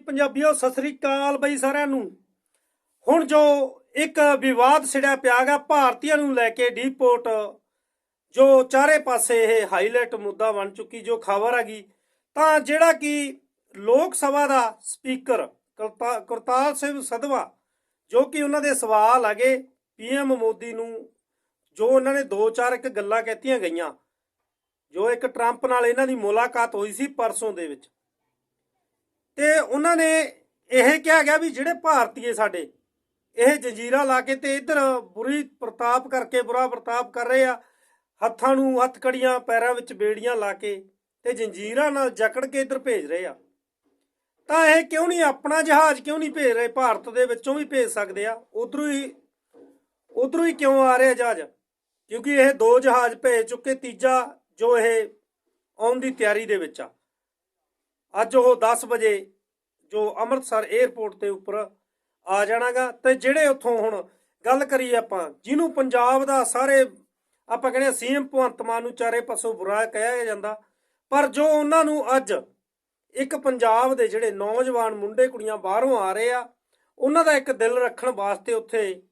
ਪੰਜਾਬੀਓ, ਸਤਿ ਸ੍ਰੀ ਅਕਾਲ ਬਈ ਸਾਰਿਆਂ ਨੂੰ। ਹੁਣ ਜੋ ਇੱਕ ਵਿਵਾਦ ਛਿੜਿਆ ਪਿਆਗਾ ਭਾਰਤੀਆਂ ਨੂੰ ਲੈ ਕੇ ਡੀਪੋਰਟ ਜੋ ਚਾਰੇ ਪਾਸੇ ਇਹ ਹਾਈਲਾਈਟ ਮੁੱਦਾ ਬਣ ਚੁੱਕੀ ਜੋ ਖਬਰ ਹੈਗੀ, ਤਾਂ ਜਿਹੜਾ ਕਿ ਲੋਕ ਸਭਾ ਦਾ ਸਪੀਕਰ ਕਰਤਾ- ਕਰਤਾਰ ਸਿੰਘ ਸਧਵਾ ਜੋ ਕਿ ਉਹਨਾਂ ਦੇ ਸਵਾਲ ਹੈਗੇ ਪੀਐਮ ਮੋਦੀ ਨੂੰ, ਜੋ ਉਹਨਾਂ ਨੇ ਦੋ ਚਾਰ ਇੱਕ ਗੱਲਾਂ ਕਹਿਤੀਆਂ ਗਈਆਂ, ਜੋ ਇੱਕ ਟਰੰਪ ਨਾਲ ਇਹਨਾਂ ਦੀ ਮੁਲਾਕਾਤ ਹੋਈ ਸੀ ਪਰਸੋਂ ਦੇ ਵਿੱਚ। ਤੇ ਉਹਨਾਂ ਨੇ ਇਹ ਕਿਹਾ ਗਿਆ ਵੀ ਜਿਹੜੇ ਭਾਰਤੀਏ ਸਾਡੇ, ਇਹ ਜੰਜੀਰਾ ਲਾ ਕੇ ਤੇ ਇੱਧਰ ਬੁਰੀ ਪ੍ਰਤਾਪ ਕਰਕੇ ਬੁਰਾ ਪ੍ਰਤਾਪ ਕਰ ਰਹੇ ਆ, ਹੱਥਾਂ ਨੂੰ ਹੱਥ ਕੜੀਆਂ, ਪੈਰਾਂ ਵਿੱਚ ਬੇੜੀਆਂ ਲਾ ਕੇ ਤੇ ਜੰਜੀਰਾਂ ਨਾਲ ਜਕੜ ਕੇ ਇੱਧਰ ਭੇਜ ਰਹੇ ਆ। ਤਾਂ ਇਹ ਕਿਉਂ ਨਹੀਂ ਆਪਣਾ ਜਹਾਜ਼ ਕਿਉਂ ਨਹੀਂ ਭੇਜ ਰਹੇ, ਭਾਰਤ ਦੇ ਵਿੱਚੋਂ ਵੀ ਭੇਜ ਸਕਦੇ ਆ? ਉਧਰੋਂ ਹੀ ਉਧਰੋਂ ਹੀ ਕਿਉਂ ਆ ਰਿਹਾ ਜਹਾਜ਼? ਕਿਉਂਕਿ ਇਹ ਦੋ ਜਹਾਜ਼ ਭੇਜ ਚੁੱਕੇ, ਤੀਜਾ ਜੋ ਇਹ ਆਉਣ ਦੀ ਤਿਆਰੀ ਦੇ ਵਿੱਚ ਆ। ਅੱਜ ਉਹ 10 ਵਜੇ ਜੋ ਅੰਮ੍ਰਿਤਸਰ 에ਅਰਪੋਰਟ ਤੇ ਉੱਪਰ ਆ ਜਾਣਾਗਾ ਤੇ ਜਿਹੜੇ ਉੱਥੋਂ ਹੁਣ ਗੱਲ ਕਰੀਏ ਆਪਾਂ, ਜਿਹਨੂੰ ਪੰਜਾਬ ਦਾ ਸਾਰੇ ਆਪਾਂ ਕਹਿੰਦੇ ਸੀਐਮ ਭਗਵੰਤ ਮਾਨ ਨੂੰ ਚਾਰੇ ਪਾਸੋਂ ਬੁਰਾ ਕਹਿਆ ਜਾਂਦਾ, ਪਰ ਜੋ ਉਹਨਾਂ ਨੂੰ ਅੱਜ ਇੱਕ ਪੰਜਾਬ ਦੇ ਜਿਹੜੇ ਨੌਜਵਾਨ ਮੁੰਡੇ ਕੁੜੀਆਂ ਬਾਹਰੋਂ ਆ ਰਹੇ ਆ, ਉਹਨਾਂ ਦਾ ਇੱਕ ਦਿਲ ਰੱਖਣ ਵਾਸਤੇ ਉੱਥੇ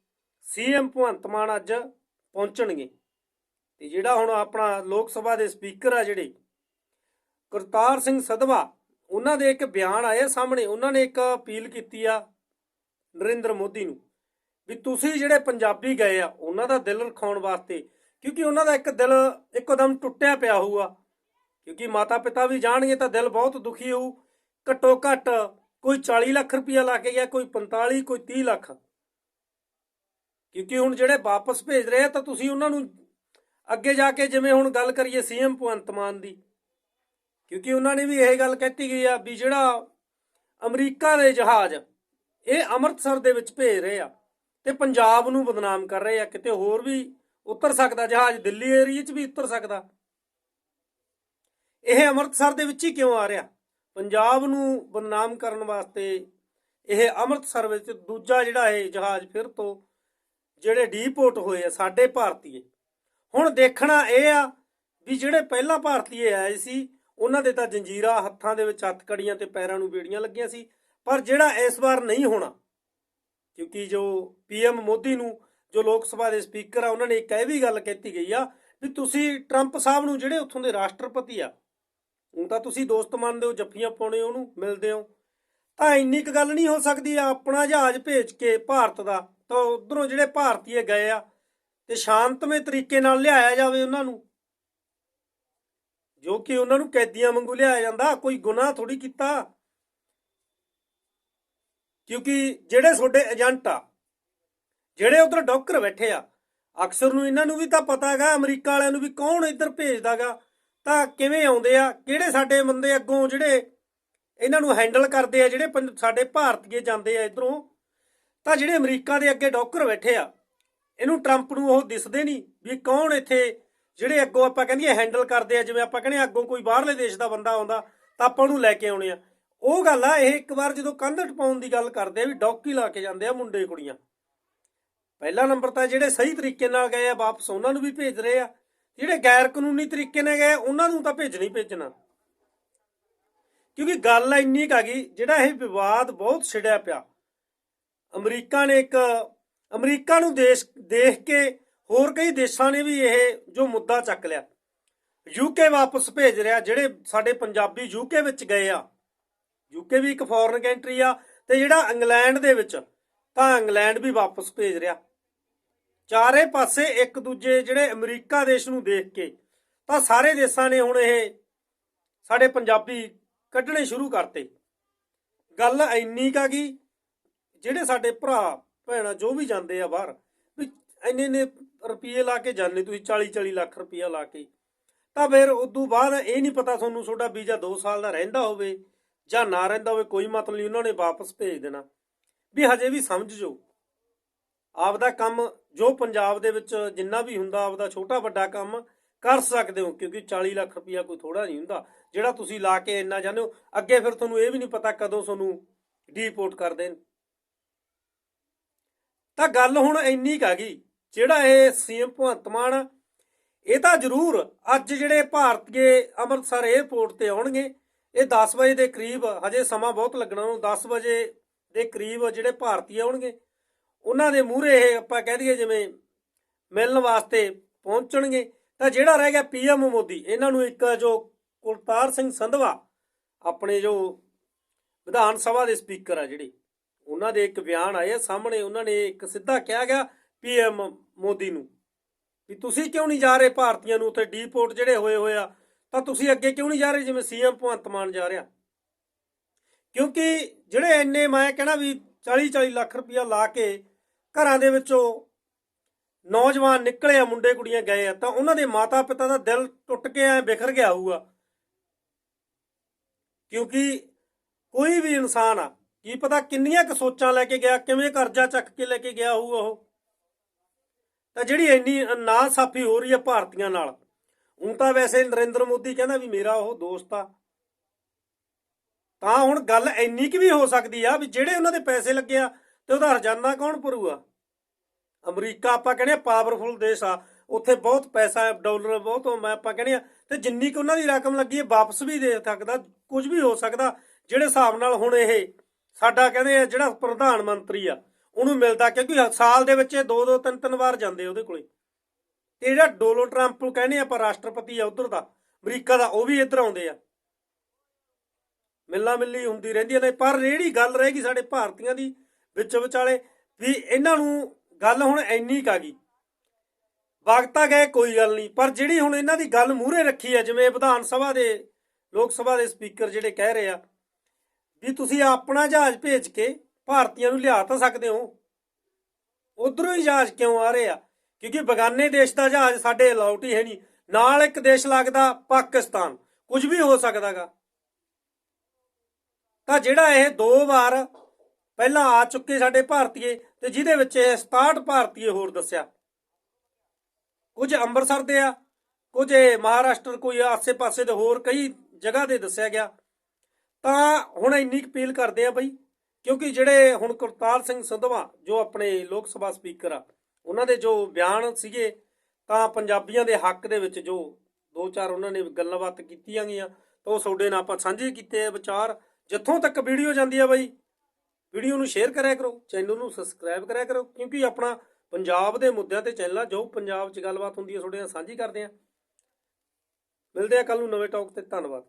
ਸੀਐਮ ਭਗਵੰਤ ਮਾਨ ਅੱਜ ਪਹੁੰਚਣਗੇ। ਤੇ ਜਿਹੜਾ ਹੁਣ ਆਪਣਾ ਲੋਕ ਸਭਾ ਦੇ ਸਪੀਕਰ ਆ ਜਿਹੜੇ, ਕਰਤਾਰ ਸਿੰਘ ਸਧਵਾ ਉਹਨਾਂ ਦੇ ਇੱਕ ਬਿਆਨ ਆਇਆ ਸਾਹਮਣੇ, ਉਹਨਾਂ ਨੇ ਇੱਕ ਅਪੀਲ ਕੀਤੀ ਆ ਨਰਿੰਦਰ ਮੋਦੀ ਨੂੰ ਵੀ ਤੁਸੀਂ ਜਿਹੜੇ ਪੰਜਾਬੀ ਗਏ ਆ, ਉਹਨਾਂ ਦਾ ਦਿਲ ਰਖਾਉਣ ਵਾਸਤੇ, ਕਿਉਂਕਿ ਉਹਨਾਂ ਦਾ ਇੱਕ ਦਿਲ ਇੱਕਦਮ ਟੁੱਟਿਆ ਪਿਆ ਹੋਊਗਾ। ਕਿਉਂਕਿ ਮਾਤਾ ਪਿਤਾ ਵੀ ਜਾਣਗੇ ਤਾਂ ਦਿਲ ਬਹੁਤ ਦੁਖੀ ਹੋਊ। ਘੱਟੋ ਘੱਟ ਕੋਈ 40 ਲੱਖ ਰੁਪਇਆ ਲਾ ਕੇ ਗਿਆ, ਕੋਈ 45 ਕੋਈ 30 ਲੱਖ। ਕਿਉਂਕਿ ਹੁਣ ਜਿਹੜੇ ਵਾਪਸ ਭੇਜ ਰਹੇ ਆ, ਤਾਂ ਤੁਸੀਂ ਉਹਨਾਂ ਨੂੰ ਅੱਗੇ ਜਾ ਕੇ ਜਿਵੇਂ ਹੁਣ ਗੱਲ ਕਰੀਏ ਸੀਐਮ ਭਗਵੰਤ ਮਾਨ ਦੀ ਕਿਉਂਕਿ ਉਹਨਾਂ ਨੇ ਵੀ ਇਹ ਗੱਲ ਕਹਿਤੀ ਗਈ ਆ ਵੀ ਜਿਹੜਾ ਅਮਰੀਕਾ ਦੇ ਜਹਾਜ਼, ਇਹ ਅੰਮ੍ਰਿਤਸਰ ਦੇ ਵਿੱਚ ਭੇਜ ਰਹੇ ਆ ਤੇ ਪੰਜਾਬ ਨੂੰ ਬਦਨਾਮ ਕਰ ਰਹੇ ਆ, ਕਿਤੇ ਹੋਰ ਵੀ ਉਤਰ ਸਕਦਾ, ਜਹਾਜ਼ ਦਿੱਲੀ ਏਰੀਆ 'ਚ ਵੀ ਉਤਰ ਸਕਦਾ। ਇਹ ਅੰਮ੍ਰਿਤਸਰ ਦੇ ਵਿੱਚ ਹੀ ਕਿਉਂ ਆ ਰਿਹਾ? ਪੰਜਾਬ ਨੂੰ ਬਦਨਾਮ ਕਰਨ ਵਾਸਤੇ ਇਹ ਅੰਮ੍ਰਿਤਸਰ ਵਿੱਚ ਦੂਜਾ ਜਿਹੜਾ ਇਹ ਜਹਾਜ਼ ਫਿਰ ਤੋਂ ਜਿਹੜੇ ਡੀਪੋਰਟ ਹੋਏ ਆ, ਸਾਡੇ ਭਾਰਤੀਏ। ਹੁਣ ਦੇਖਣਾ ਇਹ ਆ ਵੀ ਜਿਹੜੇ ਪਹਿਲਾਂ ਭਾਰਤੀਏ ਆਏ ਸੀ ਉਹਨਾਂ ਦੇ ਤਾਂ ਜੰਜੀਰਾ ਹੱਥਾਂ ਦੇ ਵਿੱਚ ਹੱਥ ਕੜੀਆਂ ਤੇ ਪੈਰਾਂ ਨੂੰ ਬੇੜੀਆਂ ਲੱਗੀਆਂ ਸੀ, ਪਰ ਜਿਹੜਾ ਇਸ ਵਾਰ ਨਹੀਂ ਹੋਣਾ, ਕਿਉਂਕਿ ਜੋ ਪੀਐਮ ਮੋਦੀ ਨੂੰ, ਜੋ ਲੋਕ ਸਭਾ ਦੇ ਸਪੀਕਰ ਆ, ਉਹਨਾਂ ਨੇ ਇੱਕ ਇਹ ਵੀ ਗੱਲ ਕਹਿਤੀ ਗਈ ਆ ਵੀ ਤੁਸੀਂ ਟਰੰਪ ਸਾਹਿਬ ਨੂੰ ਜਿਹੜੇ ਉੱਥੋਂ ਦੇ ਰਾਸ਼ਟਰਪਤੀ ਆ ਉਹ ਤਾਂ ਤੁਸੀਂ ਦੋਸਤ ਮੰਨਦੇ ਹੋ, ਜੱਫੀਆਂ ਪਾਉਣੇ ਉਹਨੂੰ ਮਿਲਦੇ ਹੋ, ਤਾਂ ਇੰਨੀ ਕੁ ਗੱਲ ਨਹੀਂ ਹੋ ਸਕਦੀ ਆ ਆਪਣਾ ਜਹਾਜ਼ ਭੇਜ ਕੇ ਭਾਰਤ ਦਾ, ਤਾਂ ਉਧਰੋਂ ਜਿਹੜੇ ਭਾਰਤੀਏ ਗਏ ਆ, ਤੇ ਸ਼ਾਂਤਮਈ ਤਰੀਕੇ ਨਾਲ ਲਿਆਇਆ ਜਾਵੇ ਉਹਨਾਂ ਨੂੰ। ਜੋ ਕਿ ਉਹਨਾਂ ਨੂੰ ਕੈਦੀਆਂ ਵਾਂਗੂ ਲਿਆਇਆ ਜਾਂਦਾ, ਕੋਈ ਗੁਨਾਹ ਥੋੜੀ ਕੀਤਾ। ਕਿਉਂਕਿ ਜਿਹੜੇ ਤੁਹਾਡੇ ਏਜੰਟ ਆ, ਜਿਹੜੇ ਉਧਰ ਡਾਕਟਰ ਬੈਠੇ ਆ, ਅਕਸਰ ਨੂੰ ਇਹਨਾਂ ਨੂੰ ਵੀ ਤਾਂ ਪਤਾ ਹੈਗਾ, ਅਮਰੀਕਾ ਵਾਲਿਆਂ ਨੂੰ ਵੀ ਕੌਣ ਇੱਧਰ ਭੇਜਦਾਗਾ ਤਾਂ ਕਿਵੇਂ ਆਉਂਦੇ ਆ, ਕਿਹੜੇ ਸਾਡੇ ਬੰਦੇ ਅੱਗੋਂ ਜਿਹੜੇ ਇਹਨਾਂ ਨੂੰ ਹੈਂਡਲ ਕਰਦੇ ਆ, ਜਿਹੜੇ ਪੰਜ- ਸਾਡੇ ਭਾਰਤੀਏ ਜਾਂਦੇ ਆ ਇਧਰੋਂ। ਤਾਂ ਜਿਹੜੇ ਅਮਰੀਕਾ ਦੇ ਅੱਗੇ ਡਾਕਟਰ ਬੈਠੇ ਆ, ਇਹਨੂੰ ਟਰੰਪ ਨੂੰ ਉਹ ਦਿਸਦੇ ਨਹੀਂ ਵੀ ਕੌਣ ਇੱਥੇ ਜਿਹੜੇ ਅੱਗੋਂ ਆਪਾਂ ਕਹਿੰਦੇ ਹੈਂਡਲ ਕਰਦੇ ਆ, ਜਿਵੇਂ ਆਪਾਂ ਕਹਿੰਦੇ ਹਾਂ ਅੱਗੋਂ ਕੋਈ ਬਾਹਰਲੇ ਦੇਸ਼ ਦਾ ਬੰਦਾ ਆਉਂਦਾ, ਤਾਂ ਆਪਾਂ ਉਹਨੂੰ ਲੈ ਕੇ ਆਉਣੇ ਆ। ਉਹ ਗੱਲ ਆ, ਇਹ ਇੱਕ ਵਾਰ ਜਦੋਂ ਕੰਧ ਟਪਾਉਣ ਦੀ ਗੱਲ ਕਰਦੇ ਆ ਵੀ ਡੌਕੀ ਲਾ ਕੇ ਜਾਂਦੇ ਆ ਮੁੰਡੇ ਕੁੜੀਆਂ। ਪਹਿਲਾ ਨੰਬਰ ਤਾਂ ਜਿਹੜੇ ਸਹੀ ਤਰੀਕੇ ਨਾਲ ਗਏ ਆ, ਵਾਪਸ ਉਹਨਾਂ ਨੂੰ ਵੀ ਭੇਜ ਰਹੇ ਆ। ਜਿਹੜੇ ਗੈਰ ਕਾਨੂੰਨੀ ਤਰੀਕੇ ਨਾਲ ਗਏ, ਉਹਨਾਂ ਨੂੰ ਤਾਂ ਭੇਜਣਾ ਹੀ ਭੇਜਣਾ। ਕਿਉਂਕਿ ਗੱਲ ਇੰਨੀ ਕੁ ਆ ਗਈ, ਜਿਹੜਾ ਇਹ ਵਿਵਾਦ ਬਹੁਤ ਛਿੜਿਆ ਪਿਆ। ਅਮਰੀਕਾ ਨੇ ਇੱਕ, ਅਮਰੀਕਾ ਨੂੰ ਦੇਸ਼, ਦੇਖ ਕੇ ਹੋਰ ਕਈ ਦੇਸ਼ਾਂ ਨੇ ਵੀ ਇਹ ਜੋ ਮੁੱਦਾ ਚੱਕ ਲਿਆ। ਯੂਕੇ ਵਾਪਸ ਭੇਜ ਰਿਹਾ, ਜਿਹੜੇ ਸਾਡੇ ਪੰਜਾਬੀ ਯੂਕੇ ਵਿੱਚ ਗਏ ਆ। ਯੂਕੇ ਵੀ ਇੱਕ ਫੋਰਨ ਕੰਟਰੀ ਆ ਤੇ ਜਿਹੜਾ ਇੰਗਲੈਂਡ ਦੇ ਵਿੱਚ, ਤਾਂ ਇੰਗਲੈਂਡ ਵੀ ਵਾਪਸ ਭੇਜ ਰਿਹਾ। ਚਾਰੇ ਪਾਸੇ ਇੱਕ ਦੂਜੇ ਜਿਹੜੇ ਅਮਰੀਕਾ ਦੇਸ਼ ਨੂੰ ਦੇਖ ਕੇ, ਤਾਂ ਸਾਰੇ ਦੇਸ਼ਾਂ ਨੇ ਹੁਣ ਇਹ ਸਾਡੇ ਪੰਜਾਬੀ ਕੱਢਣੇ ਸ਼ੁਰੂ ਕਰਤੇ। ਗੱਲ ਇੰਨੀ ਕਾ ਕੀ ਜਿਹੜੇ ਸਾਡੇ ਭਰਾ, ਭੈਣਾਂ ਜੋ ਵੀ ਜਾਂਦੇ ਆ ਬਾਹਰ ਇੰਨੇ ਨੇ ਰੁਪਏ ਲਾ ਕੇ ਜਾਂਦੇ ਤੁਸੀਂ 40 40 ਲੱਖ ਰੁਪਇਆ ਲਾ ਕੇ। ਤਾਂ ਫਿਰ ਉਦੋਂ ਬਾਅਦ ਇਹ ਨਹੀਂ ਪਤਾ ਤੁਹਾਨੂੰ ਤੁਹਾਡਾ ਵੀਜ਼ਾ 2 ਸਾਲ ਦਾ ਰਹਿੰਦਾ ਹੋਵੇ ਜਾਂ ਨਾ ਰਹਿੰਦਾ ਹੋਵੇ, ਕੋਈ ਮਤਲਬ ਨਹੀਂ, ਉਹਨਾਂ ਨੇ ਵਾਪਸ ਭੇਜ ਦੇਣਾ। ਵੀ ਹਜੇ ਵੀ ਸਮਝ ਜੋ। ਆਪਦਾ ਕੰਮ ਜੋ ਪੰਜਾਬ ਦੇ ਵਿੱਚ ਜਿੰਨਾ ਵੀ ਹੁੰਦਾ, ਆਪਦਾ ਛੋਟਾ ਵੱਡਾ ਕੰਮ ਕਰ ਸਕਦੇ ਹੋ, ਕਿਉਂਕਿ 40 ਲੱਖ ਰੁਪਇਆ ਕੋਈ ਥੋੜਾ ਨਹੀਂ ਹੁੰਦਾ। ਜਿਹੜਾ ਤੁਸੀਂ ਲਾ ਕੇ ਇੰਨਾ ਜਾਂਦੇ ਹੋ, ਅੱਗੇ ਫਿਰ ਤੁਹਾਨੂੰ ਇਹ ਵੀ ਨਹੀਂ ਪਤਾ ਕਦੋਂ ਤੁਹਾਨੂੰ ਡੀਪੋਰਟ ਕਰ ਦੇਣ। ਤਾਂ ਗੱਲ ਹੁਣ ਇੰਨੀ ਕੁ ਆ ਗਈ। ਜਿਹੜਾ ਇਹ ਸੀਐਮ ਭਗਵੰਤ ਮਾਨ, ਇਹ ਤਾਂ ਜ਼ਰੂਰ ਅੱਜ ਜਿਹੜੇ ਭਾਰਤੀਏ ਅੰਮ੍ਰਿਤਸਰ 에ਅਰਪੋਰਟ ਤੇ ਆਉਣਗੇ, ਇਹ 10 ਵਜੇ ਦੇ ਕਰੀਬ, ਹਜੇ ਸਮਾਂ ਬਹੁਤ ਲੱਗਣਾ ਉਹਨੂੰ 10 ਵਜੇ ਦੇ ਕਰੀਬ ਜਿਹੜੇ ਭਾਰਤੀ ਆਉਣਗੇ, ਉਹਨਾਂ ਦੇ ਮੂਹਰੇ ਇਹ ਆਪਾਂ ਕਹਿ ਦਈਏ ਜਿਵੇਂ ਮਿਲਣ ਵਾਸਤੇ ਪਹੁੰਚਣਗੇ। ਤਾਂ ਜਿਹੜਾ ਰਹਿ ਗਿਆ ਪੀਐਮ ਮੋਦੀ, ਇਹਨਾਂ ਨੂੰ ਇੱਕ ਜੋ ਕੁਲਤਾਰ ਸਿੰਘ ਸੰਧਵਾ, ਆਪਣੇ ਜੋ ਵਿਧਾਨ ਸਭਾ ਦੇ ਸਪੀਕਰ ਆ ਜਿਹੜੇ, ਉਹਨਾਂ ਦੇ ਇੱਕ ਬਿਆਨ ਆਏ ਆ ਸਾਹਮਣੇ, ਉਹਨਾਂ ਨੇ ਇੱਕ ਸਿੱਧਾ ਕਿਹਾ ਗਿਆ ਪੀਐਮ ਮੋਦੀ ਨੂੰ। ਵੀ ਤੁਸੀਂ ਕਿਉਂ ਨਹੀਂ ਜਾ ਰਹੇ ਭਾਰਤੀਆਂ ਨੂੰ? ਉੱਥੇ ਡੀਪੋਰਟ ਜਿਹੜੇ ਹੋਏ ਹੋਏ ਆ, ਤਾਂ ਤੁਸੀਂ ਅੱਗੇ ਕਿਉਂ ਨਹੀਂ ਜਾ ਰਹੇ ਜਿਵੇਂ ਸੀਐਮ ਭਗਵੰਤ ਮਾਨ ਜਾ ਰਿਹਾ? ਕਿਉਂਕਿ ਜਿਹੜੇ ਇੰਨੇ ਮੈਂ ਕਹਿਣਾ ਵੀ 40 40 ਲੱਖ ਰੁਪਇਆ ਲਾ ਕੇ ਘਰਾਂ ਦੇ ਵਿੱਚੋਂ ਨੌਜਵਾਨ ਨਿਕਲੇ ਆ, ਮੁੰਡੇ ਕੁੜੀਆਂ ਗਏ ਆ, ਤਾਂ ਉਹਨਾਂ ਦੇ ਮਾਤਾ ਪਿਤਾ ਦਾ ਦਿਲ ਟੁੱਟ ਕੇ ਐ ਬਿਖਰ ਗਿਆ ਹੋਊਗਾ। ਕਿਉਂਕਿ ਕੋਈ ਵੀ ਇਨਸਾਨ ਆ, ਕੀ ਪਤਾ ਕਿੰਨੀਆਂ ਕੁ ਸੋਚਾਂ ਲੈ ਕੇ ਗਿਆ, ਕਿਵੇਂ ਕਰਜ਼ਾ ਚੱਕ ਕੇ ਲੈ ਕੇ ਗਿਆ ਹੋਊ ਉਹ। ਤਾਂ ਜਿਹੜੀ ਇੰਨੀ ਨਾ ਸਾਫੀ ਹੋ ਰਹੀ ਹੈ ਭਾਰਤੀਆਂ ਨਾਲ ਹੁਣ ਤਾਂ ਵੈਸੇ ਨਰਿੰਦਰ ਮੋਦੀ ਕਹਿੰਦਾ ਵੀ ਮੇਰਾ ਉਹ ਦੋਸਤ ਆ। ਤਾਂ ਹੁਣ ਗੱਲ ਇੰਨੀ ਕਿ ਵੀ ਹੋ ਸਕਦੀ ਆ ਵੀ ਜਿਹੜੇ ਉਹਨਾਂ ਦੇ ਪੈਸੇ ਲੱਗੇ ਆ ਤੇ ਉਹਦਾ ਹਰਜਾਨਾ ਕੌਣ ਭਰੂਗਾ? ਅਮਰੀਕਾ ਆਪਾਂ ਕਹਿੰਦੇ ਪਾਵਰਫੁਲ ਦੇਸ਼ ਆ, ਉੱਥੇ ਬਹੁਤ ਪੈਸਾ ਹੈ, ਡਾਲਰ ਬਹੁਤ ਮੈਂ ਆਪਾਂ ਕਹਿੰਦੇ ਆ, ਤੇ ਜਿੰਨੀ ਕੁ ਉਹਨਾਂ ਦੀ ਰਕਮ ਲੱਗੀ ਹੈ ਵਾਪਸ ਵੀ ਦੇ ਸਕਦਾ, ਕੁਝ ਵੀ ਹੋ ਸਕਦਾ, ਜਿਹੜੇ ਹਿਸਾਬ ਨਾਲ ਹੁਣ ਇਹ ਸਾਡਾ ਕਹਿੰਦੇ ਆ ਜਿਹੜਾ ਪ੍ਰਧਾਨ ਮੰਤਰੀ ਆ ਉਹਨੂੰ ਮਿਲਦਾ ਕਿਉਂਕਿ ਸਾਲ ਦੇ ਵਿੱਚ ਇਹ ਦੋ ਦੋ ਤਿੰਨ ਤਿੰਨ ਵਾਰ ਜਾਂਦੇ ਉਹਦੇ ਕੋਲੇ। ਤੇ ਜਿਹੜਾ ਡੋਨਲਡ ਟਰੰਪ ਨੂੰ ਕਹਿੰਦੇ ਆਪਾਂ ਰਾਸ਼ਟਰਪਤੀ ਆ ਉਧਰ ਦਾ, ਅਮਰੀਕਾ ਦਾ, ਉਹ ਵੀ ਇੱਧਰ ਆਉਂਦੇ ਆ। ਮਿਲਣਾ ਮਿਲਣੀ ਹੁੰਦੀ ਰਹਿੰਦੀ ਨੇ ਪਰ ਜਿਹੜੀ ਗੱਲ ਰਹੇਗੀ ਸਾਡੇ ਭਾਰਤੀਆਂ ਦੀ, ਵਿੱਚ ਵਿਚਾਲੇ, ਵੀ ਇਹਨਾਂ ਨੂੰ ਗੱਲ ਹੁਣ ਇੰਨੀ ਕਾ ਗਈ। ਵਕਤਾ ਗਏ ਕੋਈ ਗੱਲ ਨਹੀਂ, ਪਰ ਜਿਹੜੀ ਹੁਣ ਇਹਨਾਂ ਦੀ ਗੱਲ ਮੂਹਰੇ ਰੱਖੀ ਹੈ ਜਿਵੇਂ ਵਿਧਾਨ ਸਭਾ ਦੇ, ਲੋਕ ਸਭਾ ਦੇ ਸਪੀਕਰ ਜਿਹੜੇ ਕਹਿ ਰਹੇ ਆ, ਵੀ ਤੁਸੀਂ ਆਪਣਾ ਜਹਾਜ਼ ਭੇਜ ਕੇ ਭਾਰਤੀਆਂ ਨੂੰ ਲਿਆ ਤਾਂ ਸਕਦੇ ਹੋ। ਉਧਰੋਂ ਹੀ ਜਹਾਜ਼ ਕਿਉਂ ਆ ਰਹੇ ਆ? ਕਿਉਂਕਿ ਬਗਾਨੇ ਦੇਸ਼ ਦਾ ਜਹਾਜ਼ ਸਾਡੇ ਅਲਾਉਟ ਹੀ ਹੈ ਨਹੀਂ। ਨਾਲ ਇੱਕ ਦੇਸ਼ ਲੱਗਦਾ ਪਾਕਿਸਤਾਨ। ਕੁਝ ਵੀ ਹੋ ਸਕਦਾਗਾ। ਤਾਂ ਜਿਹੜਾ ਇਹ ਦੋ ਵਾਰ ਪਹਿਲਾਂ ਆ ਚੁੱਕੇ ਸਾਡੇ ਭਾਰਤੀਏ ਤੇ ਜਿਹਦੇ ਵਿੱਚ ਇਹ 67 ਭਾਰਤੀਏ ਹੋਰ ਦੱਸਿਆ। ਕੁਝ ਅੰਮ੍ਰਿਤਸਰ ਦੇ ਆ, ਕੁਝ ਇਹ ਮਹਾਰਾਸ਼ਟਰ, ਕੋਈ ਆਸੇ-ਪਾਸੇ ਦੇ ਹੋਰ ਕਈ ਜਗ੍ਹਾ ਦੇ ਦੱਸਿਆ ਗਿਆ। ਤਾਂ ਹੁਣ ਇੰਨੀ ਕੁ ਅਪੀਲ ਕਰਦੇ ਆ ਬਈ ਕਿਉਂਕਿ ਜਿਹੜੇ ਹੁਣ ਕਰਤਾਰ ਸਿੰਘ ਸੰਧਵਾ, ਜੋ ਆਪਣੇ ਲੋਕ ਸਭਾ ਸਪੀਕਰ ਆ, ਉਹਨਾਂ ਦੇ ਜੋ ਬਿਆਨ ਸੀਗੇ, ਤਾਂ ਪੰਜਾਬੀਆਂ ਦੇ ਹੱਕ ਦੇ ਵਿੱਚ ਜੋ ਦੋ ਚਾਰ ਉਹਨਾਂ ਨੇ ਗੱਲਬਾਤ ਕੀਤੀਆਂ ਗਈਆਂ, ਤਾਂ ਉਹ ਤੁਹਾਡੇ ਨਾਲ ਆਪਾਂ ਸਾਂਝੇ ਕੀਤੇ ਆ ਵਿਚਾਰ। ਜਿੱਥੋਂ ਤੱਕ ਵੀਡੀਓ ਜਾਂਦੀ ਆ ਬਾਈ, ਵੀਡੀਓ ਨੂੰ ਸ਼ੇਅਰ ਕਰਿਆ ਕਰੋ ਚੈਨਲ ਨੂੰ ਸਬਸਕ੍ਰਾਈਬ ਕਰਿਆ ਕਰੋ, ਕਿਉਂਕਿ ਆਪਣਾ ਪੰਜਾਬ ਦੇ ਮੁੱਦਿਆਂ ਤੇ ਚੈਨਲ ਆ, ਜੋ ਪੰਜਾਬ 'ਚ ਗੱਲਬਾਤ ਹੁੰਦੀ ਹੈ ਤੁਹਾਡੇ ਨਾਲ ਸਾਂਝੀ ਕਰਦੇ ਆ। ਮਿਲਦੇ ਆ ਕੱਲ ਨੂੰ ਨਵੇਂ ਟੌਕ ਤੇ, ਧੰਨਵਾਦ।